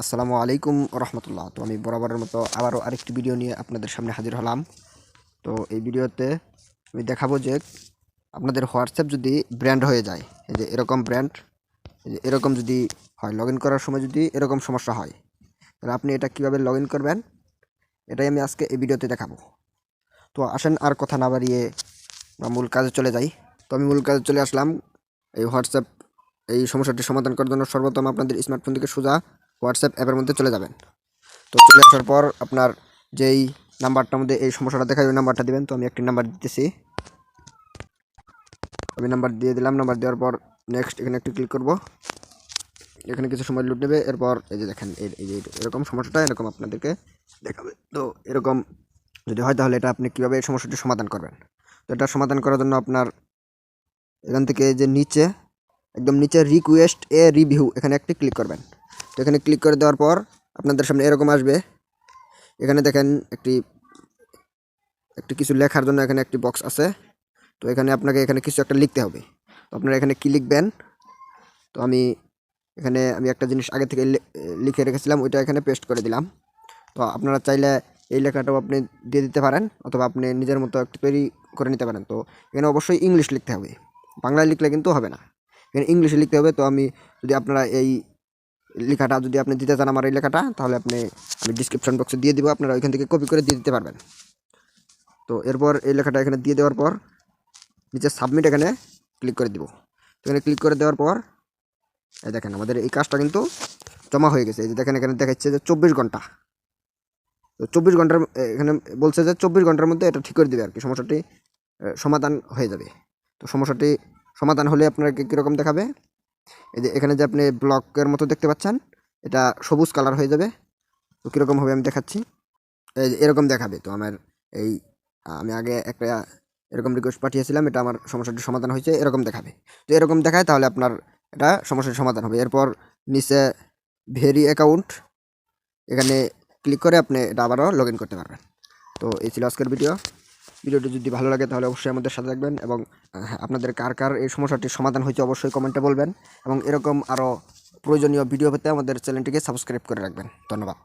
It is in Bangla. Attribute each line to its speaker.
Speaker 1: আসসালামু আলাইকুম রহমতুল্লাহ। তো আমি বরাবরের মতো আবারও আরেকটি ভিডিও নিয়ে আপনাদের সামনে হাজির হলাম। তো এই ভিডিওতে আমি দেখাবো যে আপনাদের হোয়াটসঅ্যাপ যদি ব্র্যান্ড হয়ে যায়, এই যে এরকম ব্র্যান্ড এরকম যদি হয়, লগ করার সময় যদি এরকম সমস্যা হয়, তাহলে আপনি এটা কীভাবে লগ করবেন, এটাই আমি আজকে এই ভিডিওতে দেখাবো। তো আসেন আর কথা না বাড়িয়ে আমরা মূল কাজে চলে যাই। তো আমি মূল কাজে চলে আসলাম। এই হোয়াটসঅ্যাপ এই সমস্যাটি সমাধান করার জন্য সর্বপ্রথম আপনাদের স্মার্টফোন থেকে সোজা হোয়াটসঅ্যাপ অ্যাপের মধ্যে চলে যাবেন। তো চলে আসার পর আপনার যেই নাম্বারটার মধ্যে এই সমস্যাটা দেখায়, ওই নাম্বারটা দেবেন। তো আমি একটি নাম্বার দিতেছি। আমি নাম্বার দিয়ে দিলাম। নাম্বার দেওয়ার পর নেক্সট এখানে একটু ক্লিক করব। এখানে কিছু সময় লুট নেবে। এরপর এই যে দেখেন এই যে এরকম সমস্যাটা, এরকম আপনাদেরকে দেখাবে। তো এরকম যদি হয় তাহলে এটা আপনি কীভাবে এই সমস্যাটি সমাধান করবেন? তো এটা সমাধান করার জন্য আপনার এখান থেকে যে নিচে একদম নিচে রিকোয়েস্ট এ রিভিউ এখানে একটি ক্লিক করবেন। তো এখানে ক্লিক করে দেওয়ার পর আপনাদের সামনে এরকম আসবে। এখানে দেখেন একটি একটি কিছু লেখার জন্য এখানে একটি বক্স আছে। তো এখানে আপনাকে এখানে কিছু একটা লিখতে হবে। তো আপনারা এখানে কী লিখবেন? তো আমি এখানে, আমি একটা জিনিস আগে থেকে লিখে রেখেছিলাম, ওইটা এখানে পেস্ট করে দিলাম। তো আপনারা চাইলে এই লেখাটাও আপনি দিয়ে দিতে পারেন, অথবা আপনি নিজের মতো একটু তৈরি করে নিতে পারেন। তো এখানে অবশ্যই ইংলিশ লিখতে হবে। বাংলায় লিখলে কিন্তু হবে না। এখানে ইংলিশে লিখতে হবে। তো আমি যদি আপনারা এই লেখাটা যদি আপনি দিতে চান আমার এই লেখাটা, তাহলে আপনি আমি ডিসক্রিপশন বক্সে দিয়ে দিব। আপনারা ওইখান থেকে কপি করে দিয়ে দিতে পারবেন। তো এরপর এই লেখাটা এখানে দিয়ে দেওয়ার পর নিচে সাবমিট এখানে ক্লিক করে দিব। এখানে ক্লিক করে দেওয়ার পর, এই দেখেন আমাদের এই কাজটা কিন্তু জমা হয়ে গেছে। এই যে দেখেন এখানে দেখাচ্ছে যে চব্বিশ ঘণ্টা। তো চব্বিশ ঘণ্টার, এখানে বলছে যে চব্বিশ ঘণ্টার মধ্যে এটা ঠিক করে দেবে আর কি। সমস্যাটি সমাধান হয়ে যাবে। তো সমস্যাটি সমাধান হলে আপনাকে কীরকম দেখাবে? এই যে এখানে যে আপনি ব্লকের মতো দেখতে পাচ্ছেন, এটা সবুজ কালার হয়ে যাবে। তো কীরকম হবে আমি দেখাচ্ছি। এই এরকম দেখাবে। তো আমার এই, আমি আগে একটা এরকম রিকোয়েস্ট পাঠিয়েছিলাম, এটা আমার সমস্যাটির সমাধান হয়েছে, এরকম দেখাবে। তো এরকম দেখায় তাহলে আপনার এটা সমস্যার সমাধান হবে। এরপর নিচে ভেরি অ্যাকাউন্ট এখানে ক্লিক করে আপনি এটা আবারও লগ করতে পারবেন। তো এই ছিল আজকের ভিডিও ভিডিওটি যদি ভালো লাগে তাহলে অবশ্যই আমাদের সাথে থাকবেন এবং আহ, আপনাদের কার কার এই সমস্যাটির সমাধান হয়েছে অবশ্যই কমেন্টে বলবেন এবং এরকম আরও প্রয়োজনীয় ভিডিও পেতে আমাদের চ্যানেলটিকে সাবস্ক্রাইব করে রাখবেন। ধন্যবাদ।